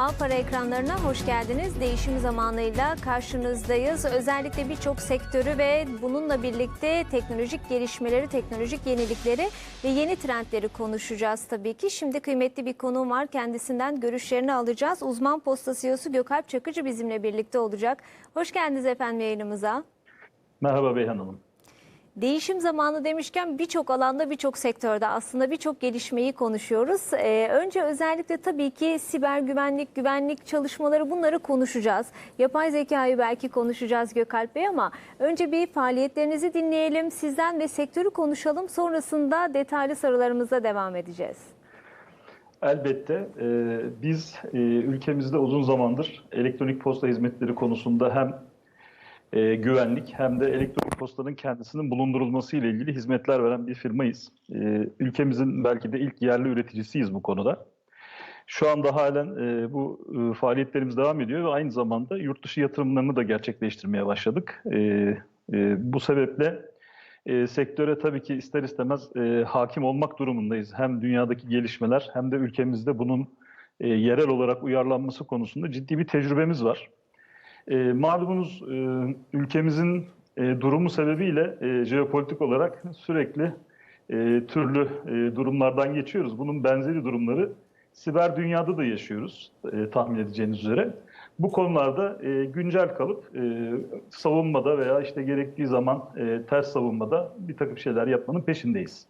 Alpara ekranlarına hoş geldiniz. Değişim zamanıyla karşınızdayız. Özellikle birçok sektörü ve bununla birlikte teknolojik gelişmeleri, teknolojik yenilikleri ve yeni trendleri konuşacağız tabii ki. Şimdi kıymetli bir konuğum var. Kendisinden görüşlerini alacağız. Uzman Posta CEO'su Gökalp Çakıcı bizimle birlikte olacak. Hoş geldiniz efendim yayınımıza. Merhaba Beyhan Hanım. Değişim zamanı demişken birçok alanda birçok sektörde aslında birçok gelişmeyi konuşuyoruz. Ee, önce özellikle tabii ki siber güvenlik, güvenlik çalışmaları bunları konuşacağız. Yapay zekayı belki konuşacağız Gökalp Bey ama önce bir faaliyetlerinizi dinleyelim sizden ve sektörü konuşalım. Sonrasında detaylı sorularımıza devam edeceğiz. Elbette e, biz e, ülkemizde uzun zamandır elektronik posta hizmetleri konusunda hem e, güvenlik hem de elektronik postanın kendisinin bulundurulması ile ilgili hizmetler veren bir firmayız. E, ülkemizin belki de ilk yerli üreticisiyiz bu konuda. Şu anda halen e, bu e, faaliyetlerimiz devam ediyor ve aynı zamanda yurt dışı yatırımlarını da gerçekleştirmeye başladık. E, e, bu sebeple e, sektöre tabii ki ister istemez e, hakim olmak durumundayız. Hem dünyadaki gelişmeler hem de ülkemizde bunun e, yerel olarak uyarlanması konusunda ciddi bir tecrübemiz var. E, malumunuz e, ülkemizin e, durumu sebebiyle e, jeopolitik olarak sürekli e, türlü e, durumlardan geçiyoruz. Bunun benzeri durumları siber dünyada da yaşıyoruz e, tahmin edeceğiniz üzere. Bu konularda e, güncel kalıp e, savunmada veya işte gerektiği zaman e, ters savunmada bir takım şeyler yapmanın peşindeyiz.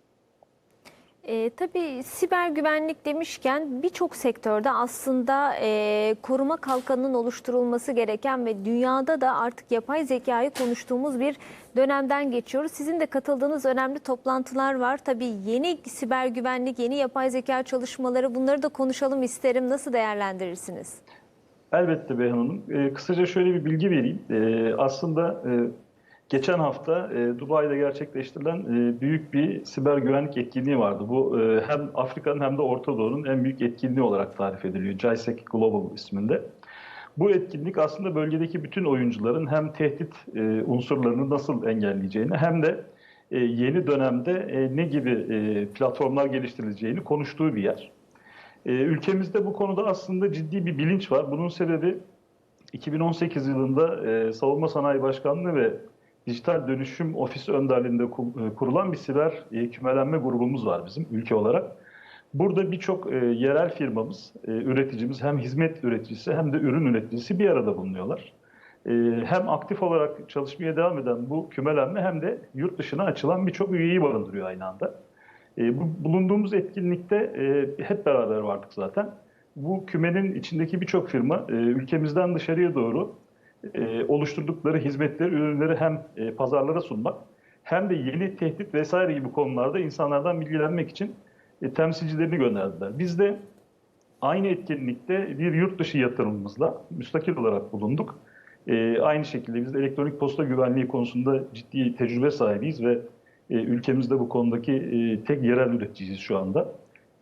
E, tabii siber güvenlik demişken birçok sektörde aslında e, koruma kalkanının oluşturulması gereken ve dünyada da artık yapay zekayı konuştuğumuz bir dönemden geçiyoruz. Sizin de katıldığınız önemli toplantılar var. Tabii yeni siber güvenlik, yeni yapay zeka çalışmaları bunları da konuşalım isterim. Nasıl değerlendirirsiniz? Elbette Beyhan Hanım. E, kısaca şöyle bir bilgi vereyim. E, aslında e, geçen hafta e, Dubai'de gerçekleştirilen e, büyük bir siber güvenlik etkinliği vardı. Bu e, hem Afrika'nın hem de Orta Doğu'nun en büyük etkinliği olarak tarif ediliyor. JISEC Global isminde. Bu etkinlik aslında bölgedeki bütün oyuncuların hem tehdit e, unsurlarını nasıl engelleyeceğini hem de e, yeni dönemde e, ne gibi e, platformlar geliştirileceğini konuştuğu bir yer. E, ülkemizde bu konuda aslında ciddi bir bilinç var. Bunun sebebi 2018 yılında e, Savunma Sanayi Başkanlığı ve Dijital Dönüşüm Ofisi önderliğinde e, kurulan bir siber e, kümelenme grubumuz var bizim ülke olarak. Burada birçok e, yerel firmamız, e, üreticimiz hem hizmet üreticisi hem de ürün üreticisi bir arada bulunuyorlar. E, hem aktif olarak çalışmaya devam eden bu kümelenme hem de yurt dışına açılan birçok üyeyi barındırıyor aynı anda. E, bu bulunduğumuz etkinlikte e, hep beraber vardık zaten. Bu kümenin içindeki birçok firma e, ülkemizden dışarıya doğru e, oluşturdukları hizmetleri, ürünleri hem e, pazarlara sunmak hem de yeni tehdit vesaire gibi konularda insanlardan bilgilenmek için e, temsilcilerini gönderdiler. Biz de aynı etkinlikte bir yurt dışı yatırımımızla müstakil olarak bulunduk. E, aynı şekilde biz de elektronik posta güvenliği konusunda ciddi tecrübe sahibiyiz ve e, ülkemizde bu konudaki e, tek yerel üreticiyiz şu anda.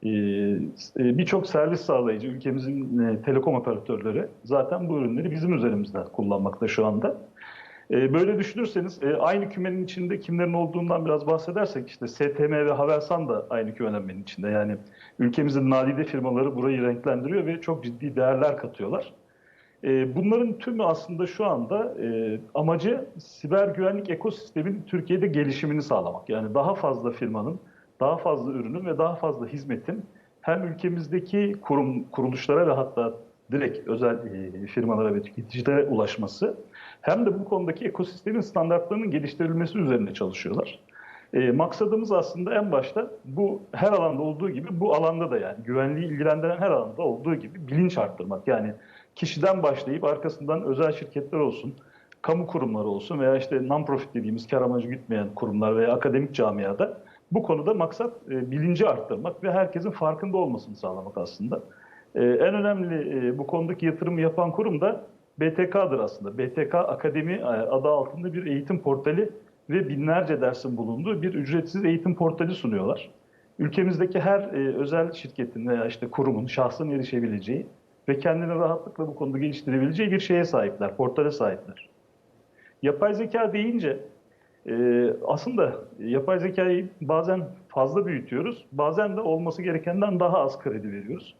E, e, Birçok servis sağlayıcı ülkemizin e, telekom operatörleri zaten bu ürünleri bizim üzerimizden kullanmakta şu anda. E, Böyle düşünürseniz e, aynı kümenin içinde kimlerin olduğundan biraz bahsedersek işte STM ve Havelsan da aynı kümelenmenin içinde. Yani ülkemizin nadide firmaları burayı renklendiriyor ve çok ciddi değerler katıyorlar. E, Bunların tümü aslında şu anda amacı siber güvenlik ekosistemin Türkiye'de gelişimini sağlamak. Yani daha fazla firmanın, daha fazla ürünün ve daha fazla hizmetin hem ülkemizdeki kurum kuruluşlara ve hatta direkt özel firmalara ve tüketicilere ulaşması hem de bu konudaki ekosistemin standartlarının geliştirilmesi üzerine çalışıyorlar. E, maksadımız aslında en başta bu her alanda olduğu gibi bu alanda da yani güvenliği ilgilendiren her alanda olduğu gibi bilinç arttırmak. Yani kişiden başlayıp arkasından özel şirketler olsun, kamu kurumları olsun veya işte non-profit dediğimiz kar amacı gütmeyen kurumlar veya akademik camiada bu konuda maksat e, bilinci arttırmak ve herkesin farkında olmasını sağlamak aslında. E, en önemli e, bu konudaki yatırımı yapan kurum da BTK'dır aslında. BTK Akademi e, adı altında bir eğitim portali ve binlerce dersin bulunduğu bir ücretsiz eğitim portali sunuyorlar. Ülkemizdeki her e, özel şirketin veya işte kurumun, şahsın erişebileceği ve kendini rahatlıkla bu konuda geliştirebileceği bir şeye sahipler, portale sahipler. Yapay zeka deyince e, aslında yapay zekayı bazen fazla büyütüyoruz, bazen de olması gerekenden daha az kredi veriyoruz.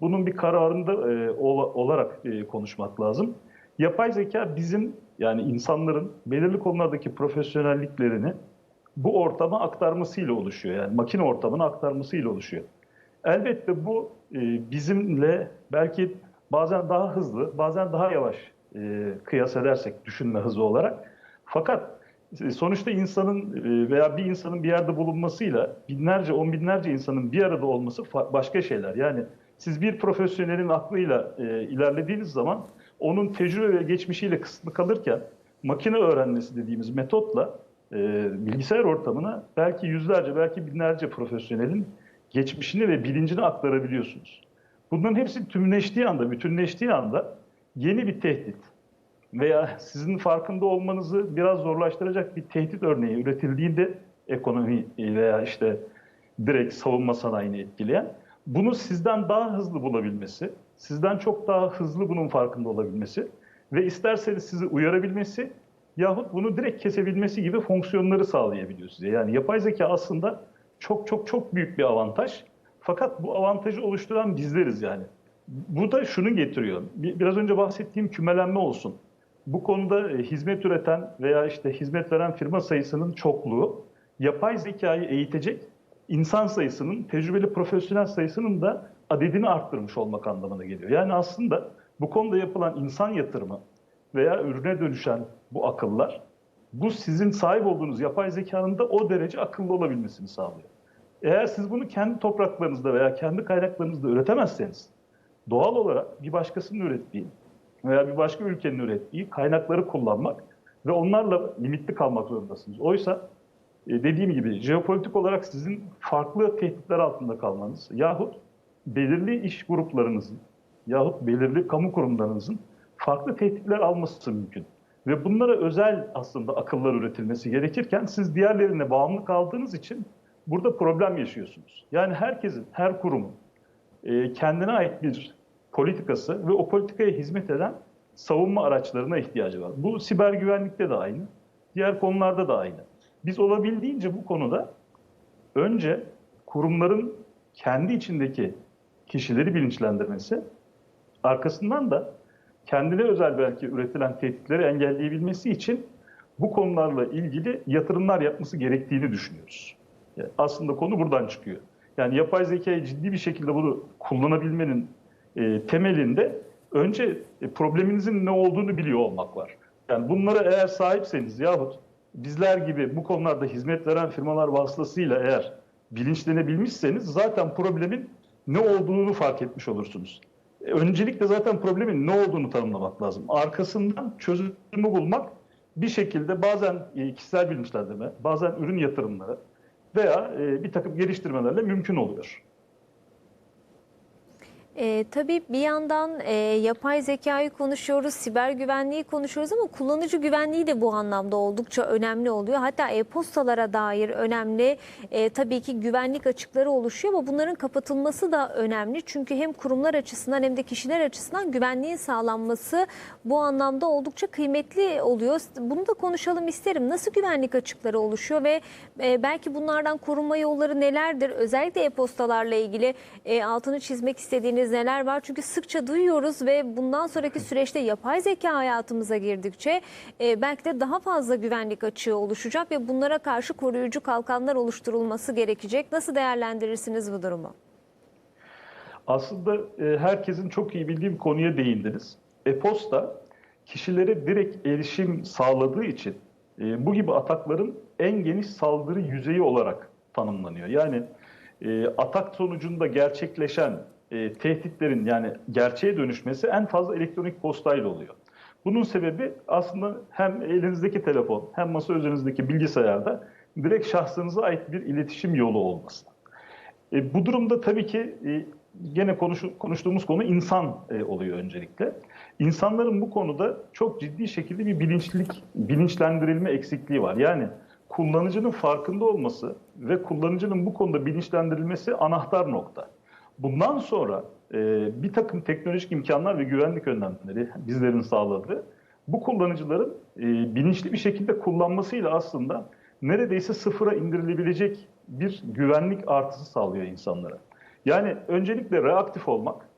bunun bir kararında e, ola- olarak e, konuşmak lazım. Yapay zeka bizim yani insanların belirli konulardaki profesyonelliklerini bu ortama aktarmasıyla oluşuyor. Yani makine ortamına aktarmasıyla oluşuyor. Elbette bu e, bizimle belki bazen daha hızlı, bazen daha yavaş kıyas edersek düşünme hızı olarak. Fakat sonuçta insanın e, veya bir insanın bir yerde bulunmasıyla binlerce, on binlerce insanın bir arada olması başka şeyler. Yani siz bir profesyonelin aklıyla e, ilerlediğiniz zaman onun tecrübe ve geçmişiyle kısıtlı kalırken makine öğrenmesi dediğimiz metotla e, bilgisayar ortamına belki yüzlerce, belki binlerce profesyonelin geçmişini ve bilincini aktarabiliyorsunuz. Bunların hepsi tümleştiği anda, bütünleştiği anda yeni bir tehdit veya sizin farkında olmanızı biraz zorlaştıracak bir tehdit örneği üretildiğinde ekonomi veya işte direkt savunma sanayini etkileyen bunu sizden daha hızlı bulabilmesi, sizden çok daha hızlı bunun farkında olabilmesi ve isterseniz sizi uyarabilmesi yahut bunu direkt kesebilmesi gibi fonksiyonları sağlayabiliyor size. Yani yapay zeka aslında çok çok çok büyük bir avantaj. Fakat bu avantajı oluşturan bizleriz yani. Bu da şunu getiriyor. Bir- Biraz önce bahsettiğim kümelenme olsun. Bu konuda e, hizmet üreten veya işte hizmet veren firma sayısının çokluğu yapay zekayı eğitecek insan sayısının, tecrübeli profesyonel sayısının da adedini arttırmış olmak anlamına geliyor. Yani aslında bu konuda yapılan insan yatırımı veya ürüne dönüşen bu akıllar bu sizin sahip olduğunuz yapay zekanın da o derece akıllı olabilmesini sağlıyor. Eğer siz bunu kendi topraklarınızda veya kendi kaynaklarınızda üretemezseniz doğal olarak bir başkasının ürettiği veya bir başka ülkenin ürettiği kaynakları kullanmak ve onlarla limitli kalmak zorundasınız. Oysa e, dediğim gibi jeopolitik olarak sizin farklı tehditler altında kalmanız yahut belirli iş gruplarınızın yahut belirli kamu kurumlarınızın farklı tehditler alması mümkün. Ve bunlara özel aslında akıllar üretilmesi gerekirken siz diğerlerine bağımlı kaldığınız için burada problem yaşıyorsunuz. Yani herkesin, her kurumun e, kendine ait bir politikası ve o politikaya hizmet eden savunma araçlarına ihtiyacı var. Bu siber güvenlikte de aynı, diğer konularda da aynı. Biz olabildiğince bu konuda önce kurumların kendi içindeki kişileri bilinçlendirmesi, arkasından da kendine özel belki üretilen tehditleri engelleyebilmesi için bu konularla ilgili yatırımlar yapması gerektiğini düşünüyoruz. Yani aslında konu buradan çıkıyor. Yani yapay zekayı ciddi bir şekilde bunu kullanabilmenin e, temelinde önce e, probleminizin ne olduğunu biliyor olmak var. Yani bunlara eğer sahipseniz yahut bizler gibi bu konularda hizmet veren firmalar vasıtasıyla eğer bilinçlenebilmişseniz zaten problemin ne olduğunu fark etmiş olursunuz. E, Öncelikle zaten problemin ne olduğunu tanımlamak lazım. Arkasından çözümü bulmak bir şekilde bazen e, kişisel bilinçlendirme, bazen ürün yatırımları veya e, bir takım geliştirmelerle mümkün oluyor. E, tabii bir yandan e, yapay zekayı konuşuyoruz, siber güvenliği konuşuyoruz ama kullanıcı güvenliği de bu anlamda oldukça önemli oluyor. Hatta e-postalara dair önemli e, tabii ki güvenlik açıkları oluşuyor ama bunların kapatılması da önemli. Çünkü hem kurumlar açısından hem de kişiler açısından güvenliğin sağlanması bu anlamda oldukça kıymetli oluyor. Bunu da konuşalım isterim. Nasıl güvenlik açıkları oluşuyor ve e, belki bunlardan korunma yolları nelerdir? Özellikle e-postalarla ilgili e, altını çizmek istediğiniz neler var? Çünkü sıkça duyuyoruz ve bundan sonraki süreçte yapay zeka hayatımıza girdikçe e, belki de daha fazla güvenlik açığı oluşacak ve bunlara karşı koruyucu kalkanlar oluşturulması gerekecek. Nasıl değerlendirirsiniz bu durumu? Aslında e, herkesin çok iyi bildiği bir konuya değindiniz. E-posta kişilere direkt erişim sağladığı için e, bu gibi atakların en geniş saldırı yüzeyi olarak tanımlanıyor. Yani e, atak sonucunda gerçekleşen e, tehditlerin yani gerçeğe dönüşmesi en fazla elektronik postayla oluyor. Bunun sebebi aslında hem elinizdeki telefon hem masa üzerinizdeki bilgisayarda direkt şahsınıza ait bir iletişim yolu olması. E, bu durumda tabii ki e, gene konuş, konuştuğumuz konu insan e, oluyor öncelikle. İnsanların bu konuda çok ciddi şekilde bir bilinçlilik, bilinçlendirilme eksikliği var. Yani kullanıcının farkında olması ve kullanıcının bu konuda bilinçlendirilmesi anahtar nokta. Bundan sonra e, bir takım teknolojik imkanlar ve güvenlik önlemleri bizlerin sağladığı bu kullanıcıların e, bilinçli bir şekilde kullanmasıyla aslında neredeyse sıfıra indirilebilecek bir güvenlik artısı sağlıyor insanlara. Yani öncelikle reaktif olmak,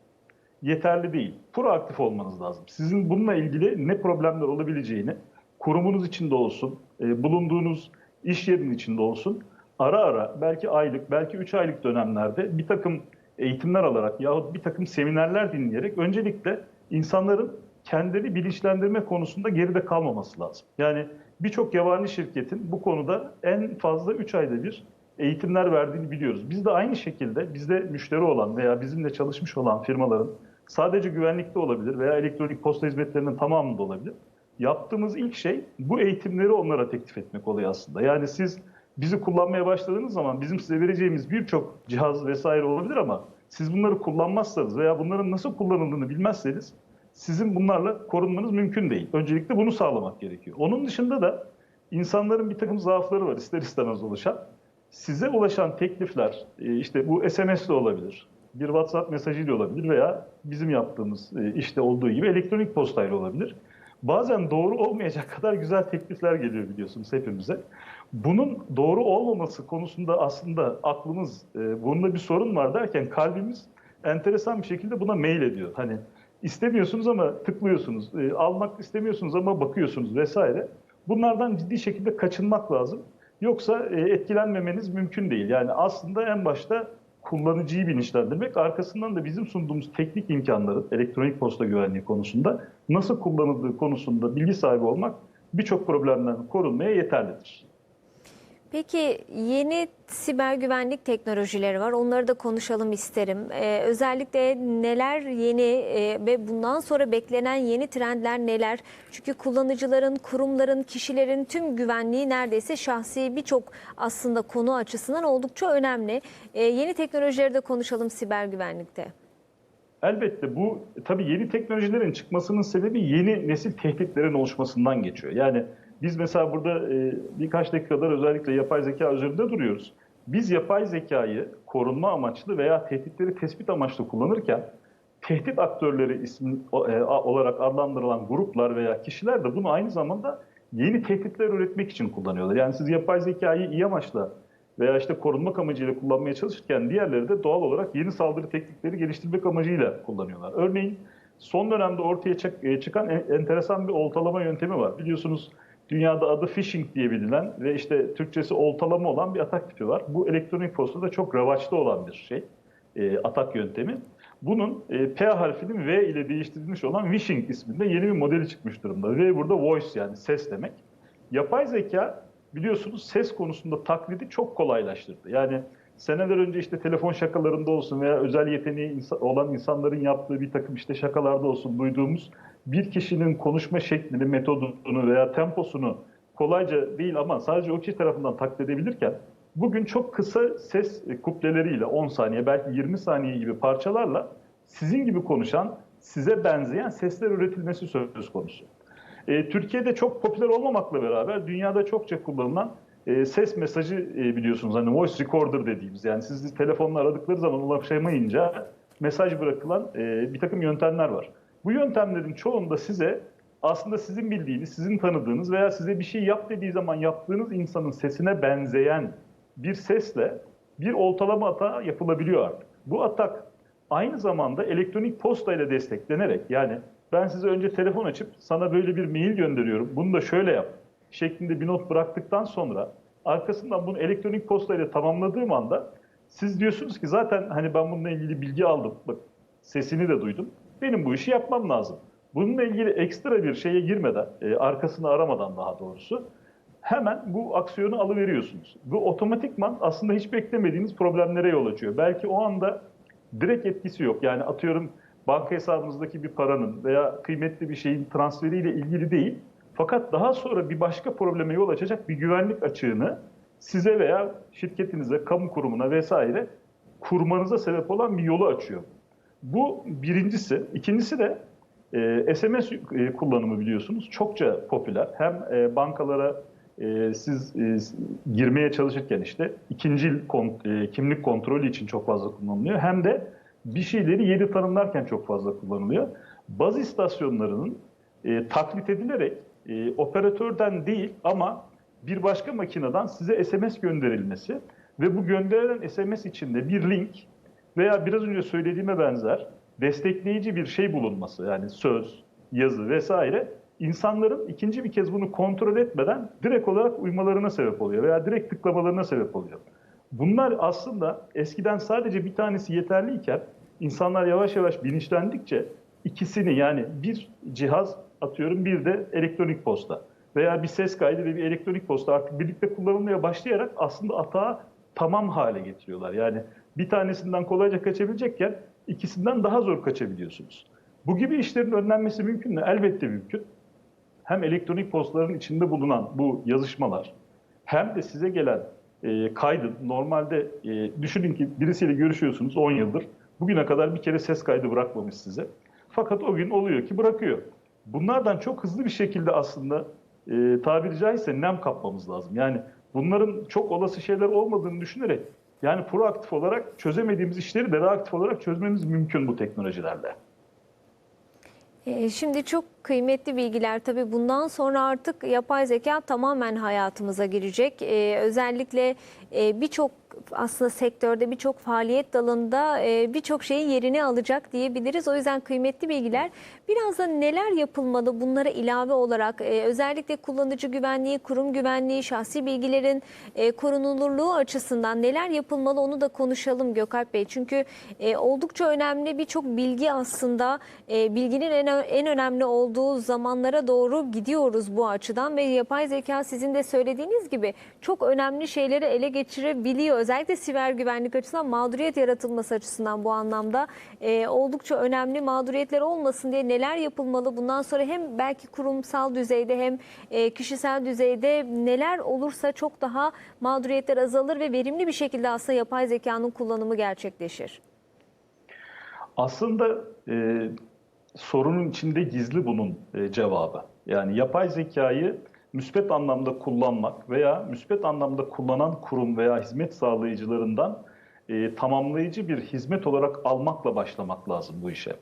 yeterli değil. Proaktif olmanız lazım. Sizin bununla ilgili ne problemler olabileceğini kurumunuz içinde olsun, e, bulunduğunuz iş yerinin içinde olsun ara ara belki aylık, belki 3 aylık dönemlerde bir takım eğitimler alarak yahut bir takım seminerler dinleyerek öncelikle insanların kendini bilinçlendirme konusunda geride kalmaması lazım. Yani birçok yabani şirketin bu konuda en fazla 3 ayda bir eğitimler verdiğini biliyoruz. Biz de aynı şekilde bizde müşteri olan veya bizimle çalışmış olan firmaların sadece güvenlikte olabilir veya elektronik posta hizmetlerinin tamamında olabilir. Yaptığımız ilk şey bu eğitimleri onlara teklif etmek oluyor aslında. Yani siz bizi kullanmaya başladığınız zaman bizim size vereceğimiz birçok cihaz vesaire olabilir ama siz bunları kullanmazsanız veya bunların nasıl kullanıldığını bilmezseniz sizin bunlarla korunmanız mümkün değil. Öncelikle bunu sağlamak gerekiyor. Onun dışında da insanların bir takım zaafları var ister istemez oluşan. Size ulaşan teklifler e, işte bu SMS de olabilir, bir WhatsApp mesajıyla olabilir veya bizim yaptığımız e, işte olduğu gibi elektronik postayla olabilir. Bazen doğru olmayacak kadar güzel teklifler geliyor biliyorsunuz hepimize. Bunun doğru olmaması konusunda aslında aklımız e, bunda bir sorun var derken kalbimiz enteresan bir şekilde buna mail ediyor. Hani istemiyorsunuz ama tıklıyorsunuz, e, almak istemiyorsunuz ama bakıyorsunuz vesaire. Bunlardan ciddi şekilde kaçınmak lazım. Yoksa e, etkilenmemeniz mümkün değil. Yani aslında en başta kullanıcıyı bilinçlendirmek, arkasından da bizim sunduğumuz teknik imkanların elektronik posta güvenliği konusunda nasıl kullanıldığı konusunda bilgi sahibi olmak birçok problemden korunmaya yeterlidir. Peki yeni siber güvenlik teknolojileri var. Onları da konuşalım isterim. Ee, özellikle neler yeni e, ve bundan sonra beklenen yeni trendler neler? Çünkü kullanıcıların, kurumların, kişilerin tüm güvenliği neredeyse şahsi birçok aslında konu açısından oldukça önemli. Ee, yeni teknolojileri de konuşalım siber güvenlikte. Elbette bu tabii yeni teknolojilerin çıkmasının sebebi yeni nesil tehditlerin oluşmasından geçiyor. Yani biz mesela burada e, birkaç dakikadır özellikle yapay zeka üzerinde duruyoruz. Biz yapay zekayı korunma amaçlı veya tehditleri tespit amaçlı kullanırken tehdit aktörleri ismi e, olarak adlandırılan gruplar veya kişiler de bunu aynı zamanda yeni tehditler üretmek için kullanıyorlar. Yani siz yapay zekayı iyi amaçla veya işte korunmak amacıyla kullanmaya çalışırken diğerleri de doğal olarak yeni saldırı teknikleri geliştirmek amacıyla kullanıyorlar. Örneğin son dönemde ortaya çık- çıkan enteresan bir oltalama yöntemi var. Biliyorsunuz dünyada adı phishing diye bilinen ve işte Türkçesi oltalama olan bir atak tipi var. Bu elektronik postada çok revaçta olan bir şey, e, atak yöntemi. Bunun e, P harfinin V ile değiştirilmiş olan phishing isminde yeni bir modeli çıkmış durumda. V burada voice yani ses demek. Yapay zeka biliyorsunuz ses konusunda taklidi çok kolaylaştırdı. Yani seneler önce işte telefon şakalarında olsun veya özel yeteneği olan insanların yaptığı bir takım işte şakalarda olsun duyduğumuz bir kişinin konuşma şeklini, metodunu veya temposunu kolayca değil ama sadece o kişi tarafından taklit edebilirken bugün çok kısa ses kupleleriyle 10 saniye belki 20 saniye gibi parçalarla sizin gibi konuşan, size benzeyen sesler üretilmesi söz konusu. E, Türkiye'de çok popüler olmamakla beraber dünyada çokça kullanılan e, ses mesajı e, biliyorsunuz hani voice recorder dediğimiz yani sizi telefonla aradıkları zaman ulaşamayınca mesaj bırakılan e, bir takım yöntemler var. Bu yöntemlerin çoğunda size aslında sizin bildiğiniz, sizin tanıdığınız veya size bir şey yap dediği zaman yaptığınız insanın sesine benzeyen bir sesle bir oltalama atağı yapılabiliyor artık. Bu atak aynı zamanda elektronik posta ile desteklenerek yani ben size önce telefon açıp sana böyle bir mail gönderiyorum, bunu da şöyle yap şeklinde bir not bıraktıktan sonra arkasından bunu elektronik posta ile tamamladığım anda siz diyorsunuz ki zaten hani ben bununla ilgili bilgi aldım. Bak sesini de duydum. Benim bu işi yapmam lazım. Bununla ilgili ekstra bir şeye girmeden, e, arkasını aramadan daha doğrusu hemen bu aksiyonu alıveriyorsunuz. Bu otomatikman aslında hiç beklemediğiniz problemlere yol açıyor. Belki o anda direkt etkisi yok. Yani atıyorum banka hesabınızdaki bir paranın veya kıymetli bir şeyin transferiyle ilgili değil. Fakat daha sonra bir başka probleme yol açacak bir güvenlik açığını size veya şirketinize, kamu kurumuna vesaire kurmanıza sebep olan bir yolu açıyor. Bu birincisi. İkincisi de e, SMS e, kullanımı biliyorsunuz çokça popüler. Hem e, bankalara e, siz e, girmeye çalışırken işte ikinci kont, e, kimlik kontrolü için çok fazla kullanılıyor. Hem de bir şeyleri yeni tanımlarken çok fazla kullanılıyor. Baz istasyonlarının e, taklit edilerek e, operatörden değil ama bir başka makineden size SMS gönderilmesi ve bu gönderilen SMS içinde bir link veya biraz önce söylediğime benzer destekleyici bir şey bulunması yani söz, yazı vesaire insanların ikinci bir kez bunu kontrol etmeden direkt olarak uymalarına sebep oluyor veya direkt tıklamalarına sebep oluyor. Bunlar aslında eskiden sadece bir tanesi yeterliyken insanlar yavaş yavaş bilinçlendikçe ikisini yani bir cihaz atıyorum bir de elektronik posta veya bir ses kaydı ve bir elektronik posta artık birlikte kullanılmaya başlayarak aslında atağı tamam hale getiriyorlar. Yani bir tanesinden kolayca kaçabilecekken ikisinden daha zor kaçabiliyorsunuz. Bu gibi işlerin önlenmesi mümkün mü? Elbette mümkün. Hem elektronik postaların içinde bulunan bu yazışmalar hem de size gelen e, kaydın normalde e, düşünün ki birisiyle görüşüyorsunuz 10 yıldır. Bugüne kadar bir kere ses kaydı bırakmamış size. Fakat o gün oluyor ki bırakıyor. Bunlardan çok hızlı bir şekilde aslında e, tabiri caizse nem kapmamız lazım. Yani bunların çok olası şeyler olmadığını düşünerek yani proaktif olarak çözemediğimiz işleri de reaktif olarak çözmemiz mümkün bu teknolojilerle. Ee, Şimdi çok kıymetli bilgiler tabii bundan sonra artık yapay zeka tamamen hayatımıza girecek. Ee, özellikle e, birçok aslında sektörde birçok faaliyet dalında e, birçok şeyin yerini alacak diyebiliriz. O yüzden kıymetli bilgiler. Biraz da neler yapılmalı bunlara ilave olarak e, özellikle kullanıcı güvenliği, kurum güvenliği, şahsi bilgilerin e, korunulurluğu açısından neler yapılmalı onu da konuşalım Gökalp Bey. Çünkü oldukça önemli birçok bilgi aslında bilginin en, en önemli olduğu zamanlara doğru gidiyoruz bu açıdan ve yapay zeka sizin de söylediğiniz gibi çok önemli şeyleri ele geçirebiliyor. Özellikle siber güvenlik açısından mağduriyet yaratılması açısından bu anlamda e, oldukça önemli mağduriyetler olmasın diye neler yapılmalı? Bundan sonra hem belki kurumsal düzeyde hem e, kişisel düzeyde neler olursa çok daha mağduriyetler azalır ve verimli bir şekilde aslında yapay zekanın kullanımı gerçekleşir. Aslında e, sorunun içinde gizli bunun e, cevabı. Yani yapay zekayı müspet anlamda kullanmak veya müspet anlamda kullanan kurum veya hizmet sağlayıcılarından e, tamamlayıcı bir hizmet olarak almakla başlamak lazım bu işe.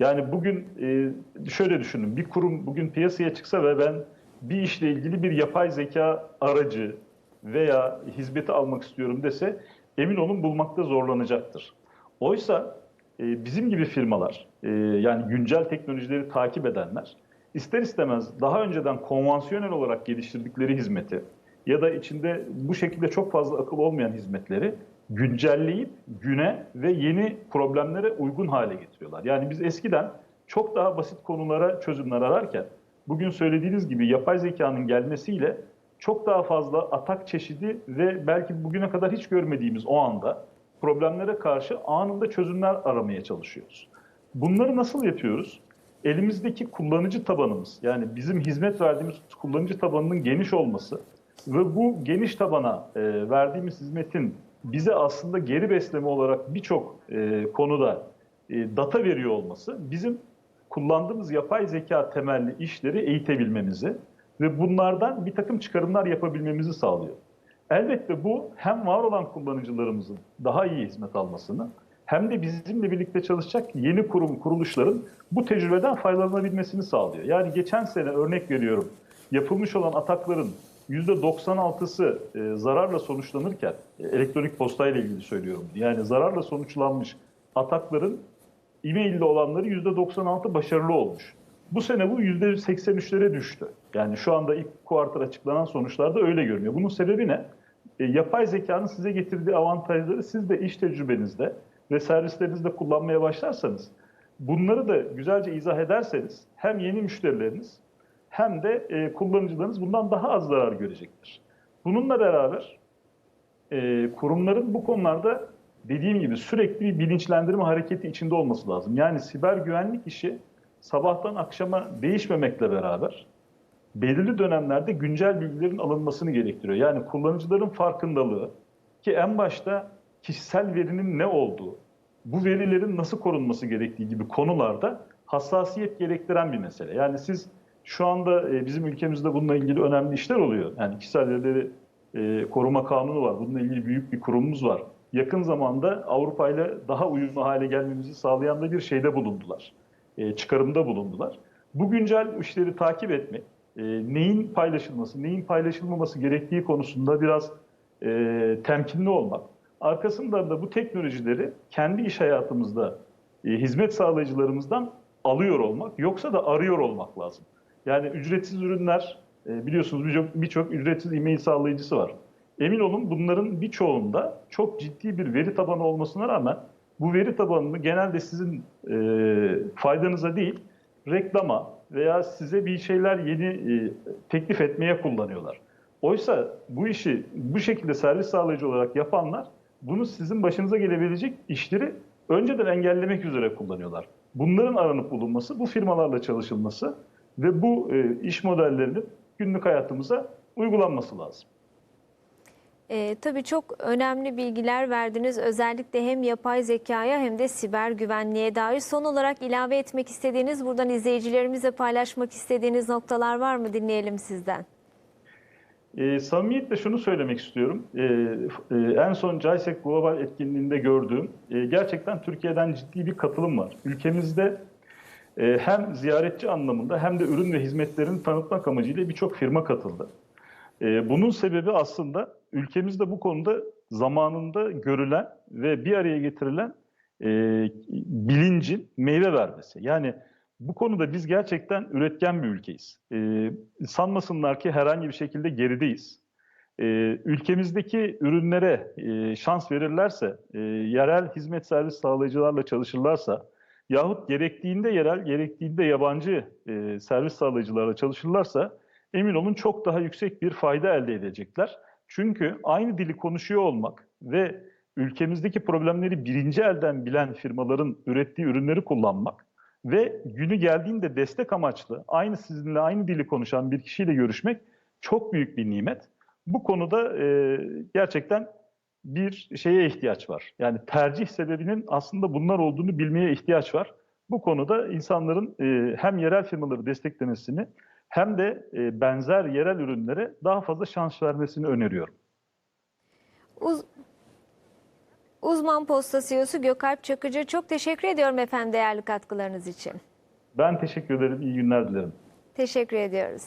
Yani bugün e, şöyle düşünün, bir kurum bugün piyasaya çıksa ve ben bir işle ilgili bir yapay zeka aracı veya hizmeti almak istiyorum dese emin olun bulmakta zorlanacaktır. Oysa e, bizim gibi firmalar e, yani güncel teknolojileri takip edenler ister istemez daha önceden konvansiyonel olarak geliştirdikleri hizmeti ya da içinde bu şekilde çok fazla akıl olmayan hizmetleri güncelleyip güne ve yeni problemlere uygun hale getiriyorlar. Yani biz eskiden çok daha basit konulara çözümler ararken bugün söylediğiniz gibi yapay zekanın gelmesiyle çok daha fazla atak çeşidi ve belki bugüne kadar hiç görmediğimiz o anda problemlere karşı anında çözümler aramaya çalışıyoruz. Bunları nasıl yapıyoruz? Elimizdeki kullanıcı tabanımız yani bizim hizmet verdiğimiz kullanıcı tabanının geniş olması ve bu geniş tabana e, verdiğimiz hizmetin bize aslında geri besleme olarak birçok e, konuda e, data veriyor olması bizim kullandığımız yapay zeka temelli işleri eğitebilmemizi ve bunlardan bir takım çıkarımlar yapabilmemizi sağlıyor. Elbette bu hem var olan kullanıcılarımızın daha iyi hizmet almasını hem de bizimle birlikte çalışacak yeni kurum kuruluşların bu tecrübeden faydalanabilmesini sağlıyor. Yani geçen sene örnek veriyorum yapılmış olan atakların %96'sı e, zararla sonuçlanırken e, elektronik postayla ilgili söylüyorum. Yani zararla sonuçlanmış atakların e-mail'de olanları %96 başarılı olmuş. Bu sene bu %83'lere düştü. Yani şu anda ilk kuartır açıklanan sonuçlarda öyle görünüyor. Bunun sebebi ne? E, yapay zekanın size getirdiği avantajları siz de iş tecrübenizde ve servislerinizde kullanmaya başlarsanız, bunları da güzelce izah ederseniz hem yeni müşterileriniz hem de e, kullanıcılarınız bundan daha az zarar görecektir. Bununla beraber e, kurumların bu konularda dediğim gibi sürekli bir bilinçlendirme hareketi içinde olması lazım. Yani siber güvenlik işi sabahtan akşama değişmemekle beraber belirli dönemlerde güncel bilgilerin alınmasını gerektiriyor. Yani kullanıcıların farkındalığı ki en başta kişisel verinin ne olduğu, bu verilerin nasıl korunması gerektiği gibi konularda hassasiyet gerektiren bir mesele. Yani siz şu anda e, bizim ülkemizde bununla ilgili önemli işler oluyor. Yani kişisel verileri e, koruma kanunu var. Bununla ilgili büyük bir kurumumuz var. Yakın zamanda Avrupa ile daha uyumlu hale gelmemizi sağlayan da bir şeyde bulundular. E, çıkarımda bulundular. Bu güncel işleri takip etmek, neyin paylaşılması, neyin paylaşılmaması gerektiği konusunda biraz temkinli olmak. Arkasından da bu teknolojileri kendi iş hayatımızda e, hizmet sağlayıcılarımızdan alıyor olmak yoksa da arıyor olmak lazım. Yani ücretsiz ürünler e, biliyorsunuz birçok birçok ücretsiz e-mail sağlayıcısı var. Emin olun bunların birçoğunda çok ciddi bir veri tabanı olmasına rağmen bu veri tabanını genelde sizin e, faydanıza değil reklama veya size bir şeyler yeni e, teklif etmeye kullanıyorlar. Oysa bu işi bu şekilde servis sağlayıcı olarak yapanlar bunu sizin başınıza gelebilecek işleri önceden engellemek üzere kullanıyorlar. Bunların aranıp bulunması, bu firmalarla çalışılması ve bu e, iş modellerinin günlük hayatımıza uygulanması lazım. E, tabii çok önemli bilgiler verdiniz. Özellikle hem yapay zekaya hem de siber güvenliğe dair. Son olarak ilave etmek istediğiniz, buradan izleyicilerimizle paylaşmak istediğiniz noktalar var mı? Dinleyelim sizden. E, samimiyetle şunu söylemek istiyorum. E, e, en son JISEC Global etkinliğinde gördüğüm e, gerçekten Türkiye'den ciddi bir katılım var. Ülkemizde e, hem ziyaretçi anlamında hem de ürün ve hizmetlerini tanıtmak amacıyla birçok firma katıldı. E, bunun sebebi aslında ülkemizde bu konuda zamanında görülen ve bir araya getirilen e, bilincin meyve vermesi. Yani bu konuda biz gerçekten üretken bir ülkeyiz. Ee, sanmasınlar ki herhangi bir şekilde gerideyiz. Ee, ülkemizdeki ürünlere e, şans verirlerse, e, yerel hizmet servis sağlayıcılarla çalışırlarsa yahut gerektiğinde yerel, gerektiğinde yabancı e, servis sağlayıcılarla çalışırlarsa emin olun çok daha yüksek bir fayda elde edecekler. Çünkü aynı dili konuşuyor olmak ve ülkemizdeki problemleri birinci elden bilen firmaların ürettiği ürünleri kullanmak ve günü geldiğinde destek amaçlı aynı sizinle aynı dili konuşan bir kişiyle görüşmek çok büyük bir nimet. Bu konuda e, gerçekten bir şeye ihtiyaç var. Yani tercih sebebinin aslında bunlar olduğunu bilmeye ihtiyaç var. Bu konuda insanların e, hem yerel firmaları desteklemesini hem de e, benzer yerel ürünlere daha fazla şans vermesini öneriyorum. Uzman Posta CEO'su Gökalp Çakıcı çok teşekkür ediyorum efendim değerli katkılarınız için. Ben teşekkür ederim. İyi günler dilerim. Teşekkür ediyoruz.